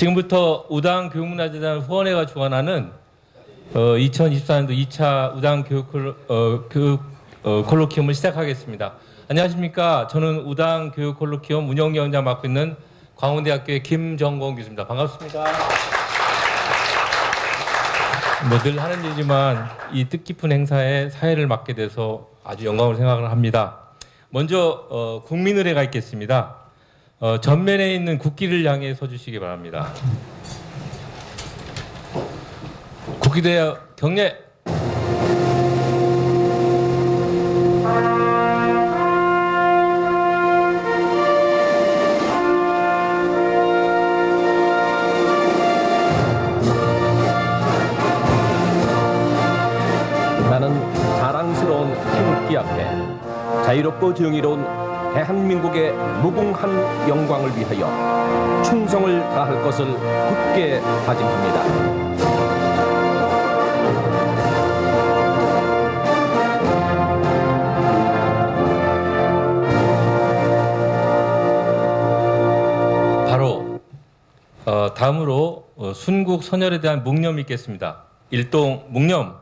지금부터 우당 교육문화재단 후원회가 주관하는 어, 2024년도 2차 우당 교육, 콜- 어, 교육 어, 콜로키움을 시작하겠습니다. 안녕하십니까? 저는 우당 교육 콜로키움 운영위원장 맡고 있는 광운대학교의 김정건 교수입니다. 반갑습니다. 뭐 늘 하는 일이지만 이 뜻깊은 행사에 사회를 맡게 돼서 아주 영광을 생각을 합니다. 먼저 어, 국민의례가 있겠습니다. 어, 전면에 있는 국기를 향해 서주시기 바랍니다. 국기대여 경례. 나는 자랑스러운 태극기 앞에 자유롭고 정의로운 대한민국의 무궁한 영광을 위하여 충성을 다할 것을 굳게 다짐합니다. 바로 어, 다음으로 어, 순국 선열에 대한 묵념이 있겠습니다. 일동 묵념.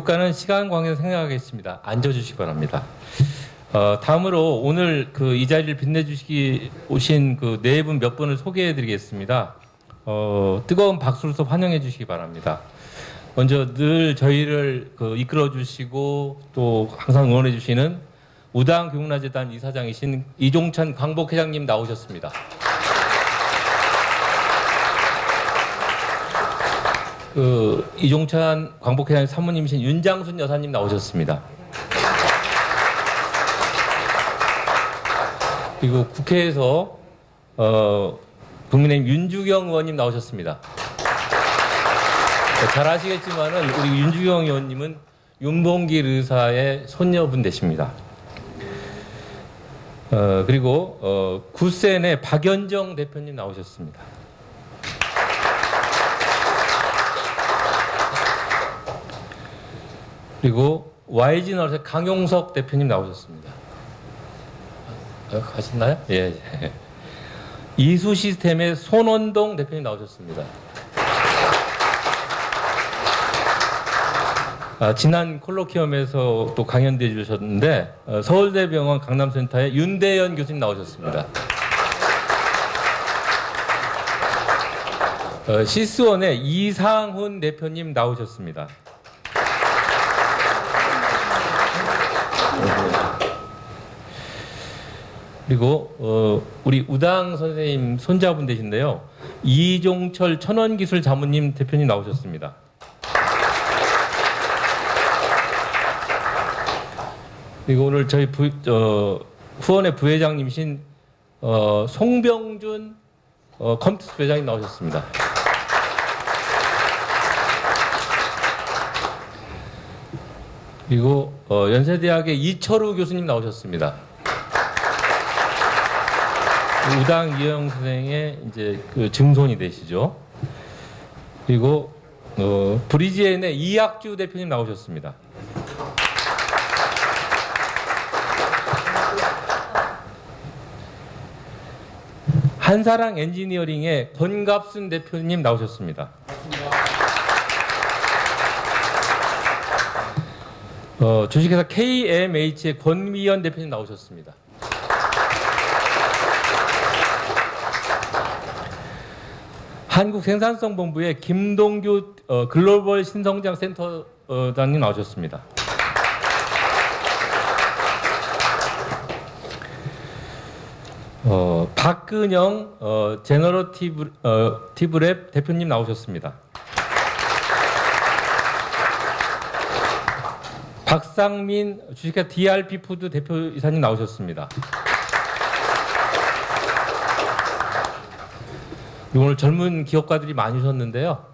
애국가는 시간 관계에서 생각하겠습니다. 앉아주시기 바랍니다. 어, 다음으로 오늘 그 이 자리를 빛내주시기 오신 그 네 분 몇 분을 소개해드리겠습니다. 어, 뜨거운 박수로서 환영해 주시기 바랍니다. 먼저 늘 저희를 그 이끌어주시고 또 항상 응원해 주시는 우당 교문화재단 이사장이신 이종찬 광복회장님 나오셨습니다. 그 이종찬 광복회장 사모님이신 윤장순 여사님 나오셨습니다. 그리고 국회에서 어, 국민의힘 윤주경 의원님 나오셨습니다. 잘 아시겠지만은 우리 윤주경 의원님은 윤봉길 의사의 손녀분 되십니다. 어, 그리고 어, 구센의 박연정 대표님 나오셨습니다. 그리고 YG 너스의 강용석 대표님 나오셨습니다. 아, 가셨나요? 예. 예. 이수 시스템의 손원동 대표님 나오셨습니다. 아, 지난 콜로키움에서 또 강연돼 주셨는데 어, 서울대병원 강남센터의 윤대현 교수님 나오셨습니다. 어, 시스원의 이상훈 대표님 나오셨습니다. 그리고 어, 우리 우당 선생님 손자분 되신데요. 이종철 천원기술 자문님 대표님 나오셨습니다. 그리고 오늘 저희 부, 어, 후원의 부회장님이신 어, 송병준 어, 컴퓨터 부회장님 나오셨습니다. 그리고 어, 연세대학의 이철우 교수님 나오셨습니다. 우당 이영 선생의 이제 그 증손이 되시죠. 그리고 어, 브리지엔의 이학주 대표님 나오셨습니다. 한사랑 엔지니어링의 권갑순 대표님 나오셨습니다. 어, 주식회사 KMH의 권미연 대표님 나오셨습니다. 한국생산성본부의 김동규 어, 글로벌 신성장 센터장님 나오셨습니다. 어, 박근영 어, 제너러티브 어, 티브랩 대표님 나오셨습니다. 박상민 주식회사 DRP 푸드 대표 이사님 나오셨습니다. 오늘 젊은 기업가들이 많이 오셨는데요.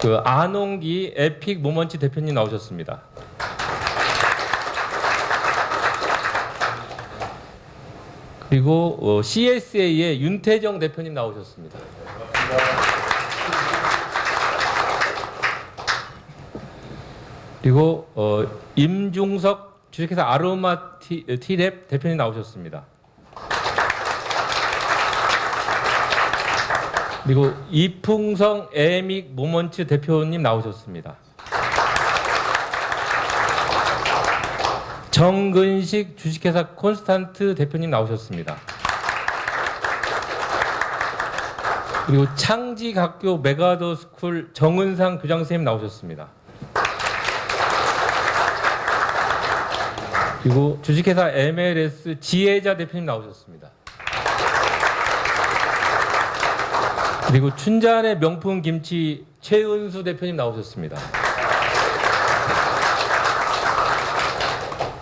그 안홍기 에픽 모먼치 대표님 나오셨습니다. 그리고 어, CSA의 윤태정 대표님 나오셨습니다. 그리고 어, 임중석 주식회사 아로마 티, 티랩 대표님 나오셨습니다. 그리고 이풍성 에믹 모먼츠 대표님 나오셨습니다. 정근식 주식회사 콘스탄트 대표님 나오셨습니다. 그리고 창지학교 메가더 스쿨 정은상 교장 선생님 나오셨습니다. 그리고 주식회사 MLS 지혜자 대표님 나오셨습니다. 그리고 춘잔의 명품 김치 최은수 대표님 나오셨습니다.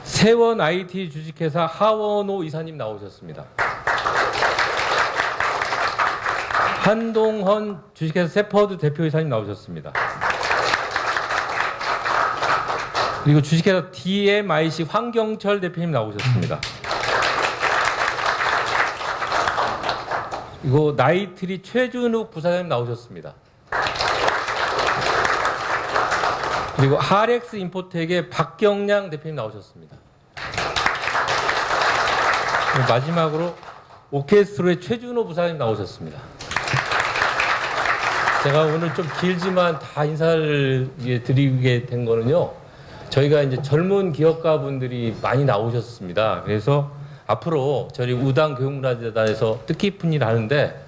세원 IT 주식회사 하원호 이사님 나오셨습니다. 한동헌 주식회사 세퍼드 대표이사님 나오셨습니다. 그리고 주식회사 DMIC 황경철 대표님 나오셨습니다. 그리고 나이트리 최준욱 부사장님 나오셨습니다. 그리고 하렉스 인포텍의 박경량 대표님 나오셨습니다. 마지막으로 오케스트로의 최준호 부사장님 나오셨습니다. 제가 오늘 좀 길지만 다 인사를 드리게 된 거는요. 저희가 이제 젊은 기업가 분들이 많이 나오셨습니다. 그래서 앞으로 저희 우당 교육문화재단에서 뜻깊은 일 하는데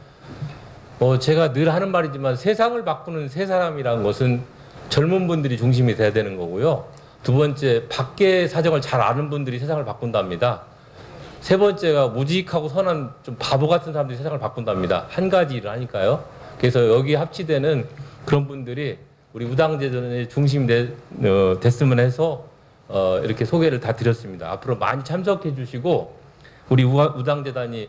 어 제가 늘 하는 말이지만 세상을 바꾸는 세 사람이라는 것은 젊은 분들이 중심이 돼야 되는 거고요. 두 번째 밖의 사정을 잘 아는 분들이 세상을 바꾼답니다. 세 번째가 무직하고 선한 좀 바보 같은 사람들이 세상을 바꾼답니다. 한 가지 일을 하니까요. 그래서 여기 합치되는 그런 분들이 우리 우당재단의 중심이 되- 어, 됐으면 해서 어, 이렇게 소개를 다 드렸습니다. 앞으로 많이 참석해 주시고 우리 우당재단이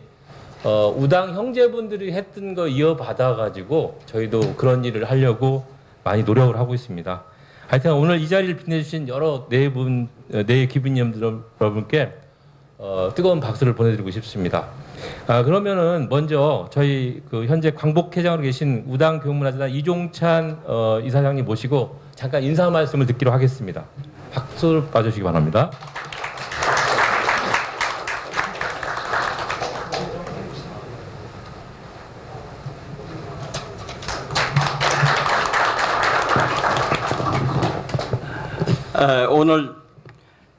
어, 우당 형제분들이 했던 거 이어받아 가지고 저희도 그런 일을 하려고 많이 노력을 하고 있습니다. 하여튼 오늘 이 자리를 빛내주신 여러 네 분, 어, 네 기부님 여러분께 어, 뜨거운 박수를 보내드리고 싶습니다. 아, 그러면은 먼저 저희 그 현재 광복회장으로 계신 우당 교문화재단 이종찬 어, 이사장님 모시고 잠깐 인사 말씀을 듣기로 하겠습니다. 박수를 봐주시기 바랍니다. 에, 오늘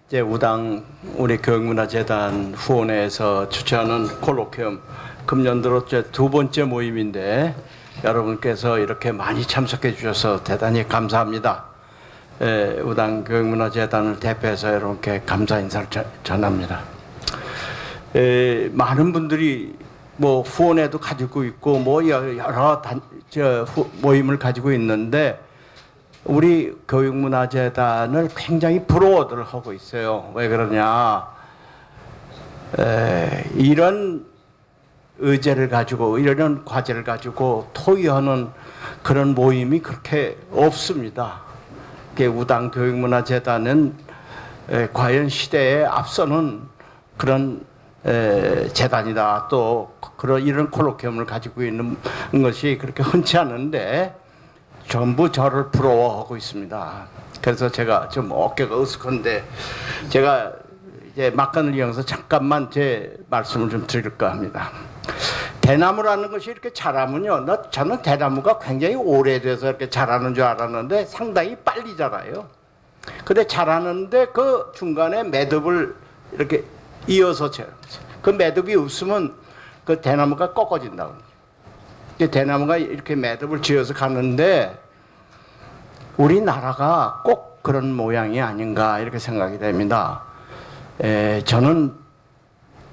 이제 우당 우리 교육문화재단 후원회에서 주최하는 콜로케움 금년 들어 이제 두 번째 모임인데 여러분께서 이렇게 많이 참석해 주셔서 대단히 감사합니다. 에, 우당 교육문화재단을 대표해서 여러분께 감사 인사를 전- 전합니다. 에, 많은 분들이 뭐 후원회도 가지고 있고 뭐 여러 단, 저 후- 모임을 가지고 있는데 우리 교육문화재단을 굉장히 부러워들 하고 있어요. 왜 그러냐? 에, 이런 의제를 가지고 이런 과제를 가지고 토의하는 그런 모임이 그렇게 없습니다. 우당 교육문화재단은 에, 과연 시대에 앞서는 그런 에, 재단이다. 또 그런 이런 콜로케움을 가지고 있는 것이 그렇게 흔치 않은데 전부 저를 부러워하고 있습니다. 그래서 제가 좀 어깨가 으쓱한데 제가 이제 막간을 이용해서 잠깐만 제 말씀을 좀 드릴까 합니다. 대나무라는 것이 이렇게 자라면요. 나 저는 대나무가 굉장히 오래돼서 이렇게 자라는 줄 알았는데 상당히 빨리 자라요. 근데 잘하는데 그 중간에 매듭을 이렇게 이어서. 그 매듭이 없으면 그 대나무가 꺾어진다고. 그 대나무가 이렇게 매듭을 지어서 가는데 우리나라가 꼭 그런 모양이 아닌가 이렇게 생각이 됩니다. 에, 저는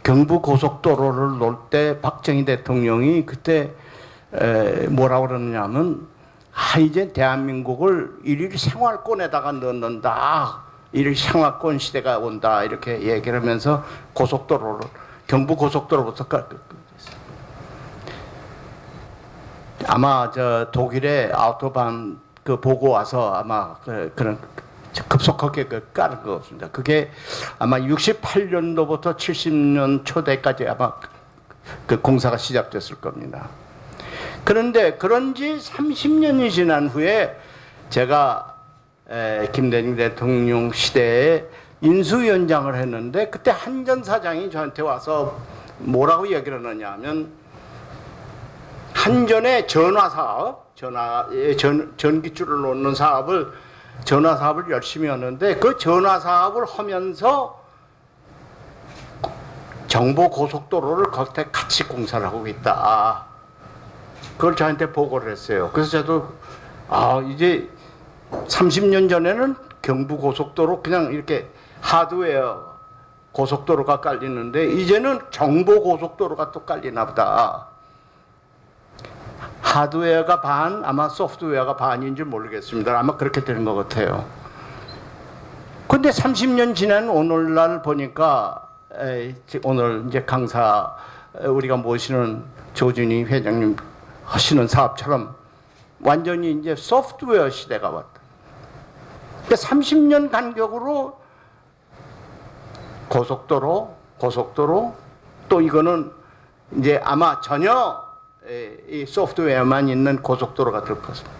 경부 고속도로를 놓을 때 박정희 대통령이 그때 에, 뭐라고 그러느냐면 아 이제 대한민국을 일일 생활권에다가 넣는다. 일일 생활권 시대가 온다 이렇게 얘기를 하면서 고속도로를 경부 고속도로부터 까- 아마 저 독일의 아우토반 그 보고 와서 아마 그, 그런 급속하게 그 깔은 것 같습니다. 그게 아마 68년도부터 70년 초대까지 아마 그 공사가 시작됐을 겁니다. 그런데 그런 지 30년이 지난 후에 제가 에, 김대중 대통령 시대에 인수위원장을 했는데 그때 한전 사장이 저한테 와서 뭐라고 얘기를 하느냐 하면 한전의 전화 사업, 전화 예, 전 전기줄을 놓는 사업을 전화 사업을 열심히 하는데 그 전화 사업을 하면서 정보 고속도로를 겉에 같이 공사를 하고 있다. 그걸 저한테 보고를 했어요. 그래서 저도 아 이제 30년 전에는 경부 고속도로 그냥 이렇게 하드웨어 고속도로가 깔리는데 이제는 정보 고속도로가 또 깔리나 보다. 하드웨어가 반, 아마 소프트웨어가 반인지 모르겠습니다. 아마 그렇게 되는 것 같아요. 근데 30년 지난 오늘날 보니까 에이, 지- 오늘 이제 강사 에, 우리가 모시는 조준희 회장님 하시는 사업처럼 완전히 이제 소프트웨어 시대가 왔다. 근데 30년 간격으로 고속도로, 고속도로 또 이거는 이제 아마 전혀 에, 이 소프트웨어만 있는 고속도로가 될 것입니다.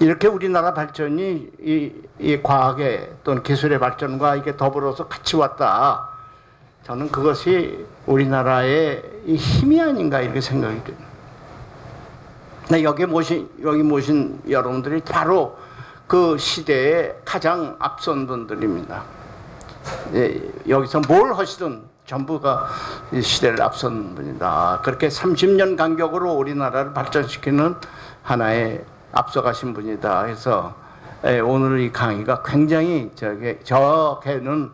이렇게 우리나라 발전이 이, 이 과학의 또는 기술의 발전과 이게 더불어서 같이 왔다. 저는 그것이 우리나라의 이 힘이 아닌가 이렇게 생각이 됩니다. 나 여기 모신 여기 모신 여러분들이 바로 그 시대의 가장 앞선 분들입니다. 예, 여기서 뭘 하시든 전부가 이 시대를 앞선 분이다. 그렇게 30년 간격으로 우리나라를 발전시키는 하나의 앞서가신 분이다. 해서 예, 오늘 이 강의가 굉장히 저게 저게는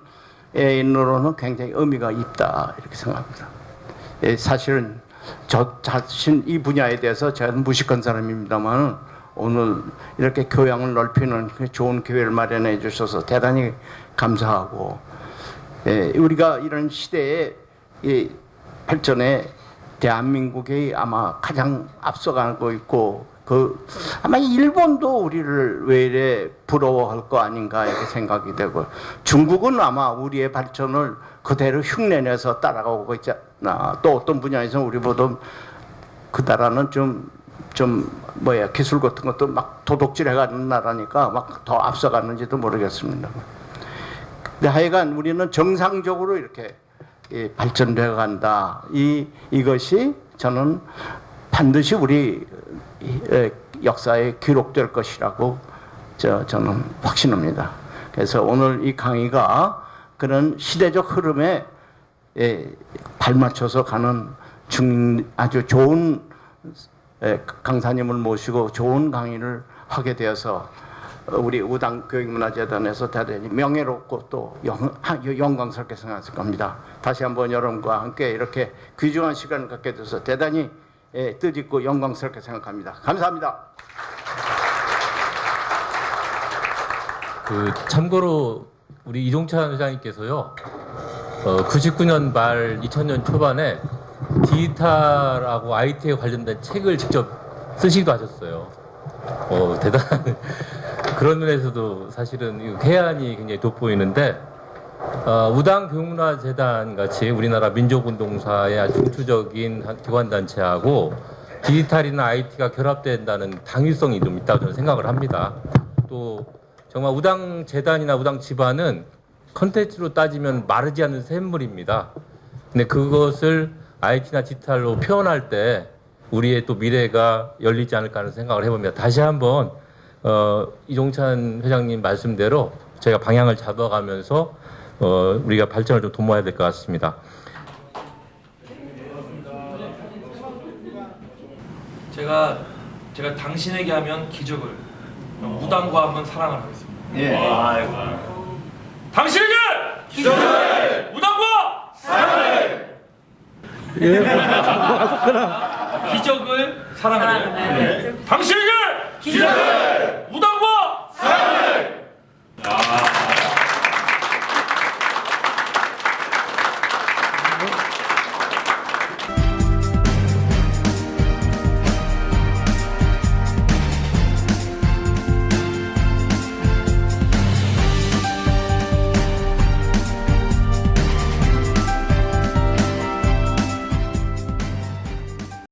애인으로는 굉장히 의미가 있다 이렇게 생각합니다. 예, 사실은 저 자신 이 분야에 대해서 저는 무식한 사람입니다만 오늘 이렇게 교양을 넓히는 그 좋은 기회를 마련해 주셔서 대단히 감사하고 예, 우리가 이런 시대에 이 발전에 대한민국이 아마 가장 앞서가고 있고 그 아마 일본도 우리를 왜 이래 부러워할 거 아닌가 이렇게 생각이 되고 중국은 아마 우리의 발전을 그대로 흉내내서 따라가고 있잖아. 또 어떤 분야에서 우리보다 그 나라는 좀, 좀, 뭐야, 기술 같은 것도 막 도둑질 해가는 나라니까 막 더 앞서갔는지도 모르겠습니다. 근데 하여간 우리는 정상적으로 이렇게 이 발전되어 간다. 이, 이것이 저는 반드시 우리 이, 에, 역사에 기록될 것이라고 저, 저는 확신합니다. 그래서 오늘 이 강의가 그런 시대적 흐름에 에, 발맞춰서 가는 중, 아주 좋은 에, 강사님을 모시고 좋은 강의를 하게 되어서 어, 우리 우당 교육문화재단에서 대단히 명예롭고 또 영, 하- 영광스럽게 생각할 겁니다. 다시 한번 여러분과 함께 이렇게 귀중한 시간을 갖게 돼서 대단히 예, 뜻있고 영광스럽게 생각합니다. 감사합니다. 그 참고로 우리 이동찬 회장님께서요. 어, 99년 말 2000년 초반에 디지털하고 IT에 관련된 책을 직접 쓰시기도 하셨어요. 어, 대단한 그런 면에서도 사실은 이 해안이 굉장히 돋보이는데 어, 우당 교문화 재단 같이 우리나라 민족운동사의 중추적인 한- 기관단체하고 디지털이나 IT가 결합된다는 당위성이 좀 있다고 저는 생각을 합니다. 또 정말 우당 재단이나 우당 집안은 컨텐츠로 따지면 마르지 않는 샘물입니다. 근데 그것을 IT나 디지털로 표현할 때 우리의 또 미래가 열리지 않을까 하는 생각을 해봅니다. 다시 한번 어, 이종찬 회장님 말씀대로 저희가 방향을 잡아가면서 어, 우리가 발전을 좀 도모해야 될 것 같습니다. 제가 제가 당신에게 하면 기적을 무당과 한번 사랑을 하겠습니다. 예. 당신에게 기적을 무당과 사랑을. 예. 기적을 사랑을. 당신에게 기적을 우다